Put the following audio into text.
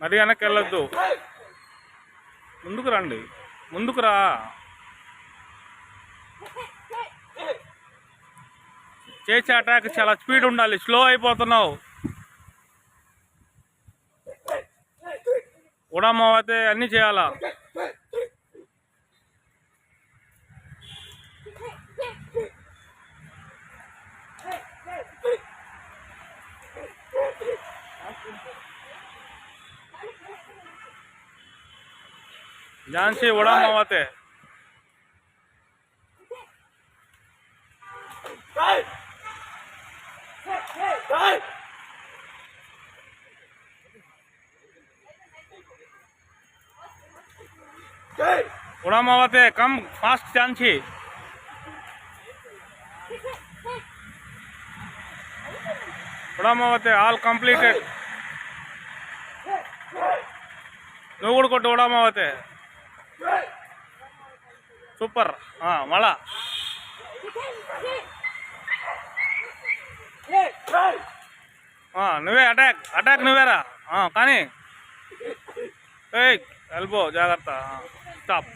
మరి వెనక్కి వెళ్ళొద్దు. ముందుకు రండి. ముందుకు రా. చేసే అటాక్ చాలా స్పీడ్ ఉండాలి. స్లో అయిపోతున్నావు. ఉడమ్మతే అన్నీ చేయాలా? जान से वड़ा मवाते उड़ा मवाते कम फास्ट जान छी उड़ा मवाते ऑल कंप्लीटेड నువ్వు కూడా కొట్టు ఉడామ్ సూపర్ మళ్ళా. నువ్వే అటాక్. అటాక్ నువ్వేరా? కానీ. ఎల్బో జాగ్రత్త. స్టాప్.